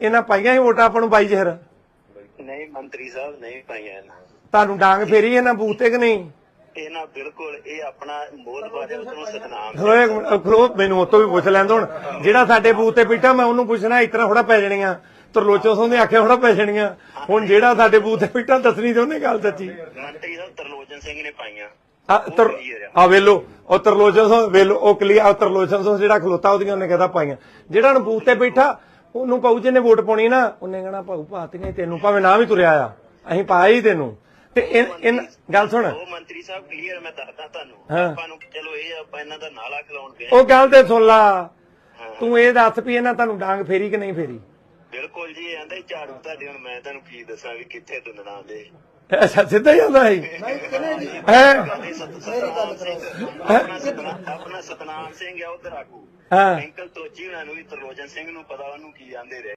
ਇਹਨਾਂ ਪਾਈਆਂ ਹੀ ਵੋਟਾਂ ਆਪਾਂ ਨੂੰ ਬਾਈ ਜ਼ਹਿਰ? ਨਹੀਂ ਮੰਤਰੀ ਸਾਹਿਬ ਨਹੀਂ ਪਾਈਆਂ ਇਹਨਾਂ ਤੁਹਾਨੂੰ ਡਾਂਗ ਫੇਰੀ ਇਹਨਾਂ ਬੂਥ ਤੇ ਕਿ ਨਹੀਂ? ਇਹਨਾਂ ਬਿਲਕੁਲ ਇਹ ਆਪਣਾ ਮੋਦ ਬਾਰੇ ਉਤੋਂ ਸਤਨਾਮ ਹੋਏ ਖਲੋ ਮੈਨੂੰ ਉਹ ਤੋਂ ਵੀ ਪੁੱਛ ਲੈਂਦਾ ਹੁਣ। ਜਿਹੜਾ ਸਾਡੇ ਬੂਥ ਤੇ ਬੈਠਾ ਮੈਂ ਉਹਨੂੰ ਪੁੱਛਣਾ ਇਤਨਾ ਥੋੜਾ ਪੈ ਜਾਣੀਆਂ। ਤਰਲੋਚੋ ਸੋਂ ਦੇ ਆਖਿਆ ਥੋੜਾ ਪੈ ਜਾਣੀਆਂ। ਹੁਣ ਜਿਹੜਾ ਸਾਡੇ ਬੂਥ ਤੇ ਬੈਠਾ ਦੱਸਣੀ ਤੇ ਉਹਨੇ ਗੱਲ ਸੱਚੀ। ਮੰਤਰੀ ਸਾਹਿਬ ਤਰਲੋਚਨ ਸਿੰਘ ਨੇ ਪਾਈਆਂ। ਆ ਵੇਲੋ। ਉਹ ਤਰਲੋਚਨ ਸੋ ਵੇਲੋ ਉਹ ਕਲੀ ਆ ਤਰਲੋਚਨ ਸੋ ਜਿਹੜਾ ਖਲੋਤਾ ਉਹਦੀਆਂ ਉਹਨੇ ਕਹਦਾ ਪਾਈਆਂ। ਜਿਹੜਾ ਹੁਣ ਬੂਥ ਤੇ ਬੈਠਾ ਉਹਨੂੰ ਪਾਉ ਜਿਹਨੇ ਵੋਟ ਪਾਉਣੀ ਨਾ ਉਹਨੇ ਕਹਣਾ ਭਾਊ ਪਾਤੀਆਂ ਹੀ ਤੈਨੂੰ ਭਾਵੇਂ ਨਾ ਵੀ ਤੁਰਿਆ ਆ। ਅਸੀਂ ਪਾਇਆ ਹੀ ਤੈਨੂੰ। ਤੇ ਇਨ ਗੱਲ ਸੁਣ। ਉਹ ਮੰਤਰੀ ਸਾਹਿਬ ਕਲੀਅਰ ਮੈਂ ਦੱਸਦਾ ਤੁਹਾਨੂੰ। ਹਾਂ। ਆਪਾਂ ਨੂੰ ਚਲੋ ਇਹ ਆਪਾਂ ਇਹਨਾਂ ਦਾ ਨਾਲਾ ਖਿਲਾਉਣ ਗਏ। ਉਹ ਗੱਲ ਤੇ ਸੁਣ ਲਾ। ਹਾਂ। ਤੂੰ ਇਹ ਦੱਸ ਵੀ ਇਹਨਾਂ ਤੁਹਾਨੂੰ ਡਾਂਗ ਫੇਰੀ ਕਿ ਨਹੀਂ ਫੇਰੀ? ਬਿਲਕੁਲ ਜੀ ਇਹ ਆਂਦਾ ਹੀ ਝਾੜੂ ਤੁਹਾਡੇ ਹੁਣ ਮੈਂ ਤੁਹਾਨੂੰ ਕੀ ਦੱਸਾਂ ਵੀ ਕਿੱਥੇ ਤੁੰਨਣਾ ਦੇ ਅੱਛਾ ਸਿੱਧਾ ਹੀ ਆਉਂਦਾ ਸੀ? ਹੈ? ਸਿੰਘ ਆਪਣਾ ਸਤਨਾਮ ਆਪਣਾ ਸਤਨਾਮ ਸਿੰਘ ਆ ਉਧਰ ਆਗੂ। ਹਾਂ। ਅੰਕਲ ਤੋਜੀ ਉਹਨਾਂ ਨੂੰ ਵੀ ਤਰਲੋਚਨ ਸਿੰਘ ਨੂੰ ਪਤਾ ਉਹਨੂੰ ਕੀ ਆਂਦੇ ਰਹੇ।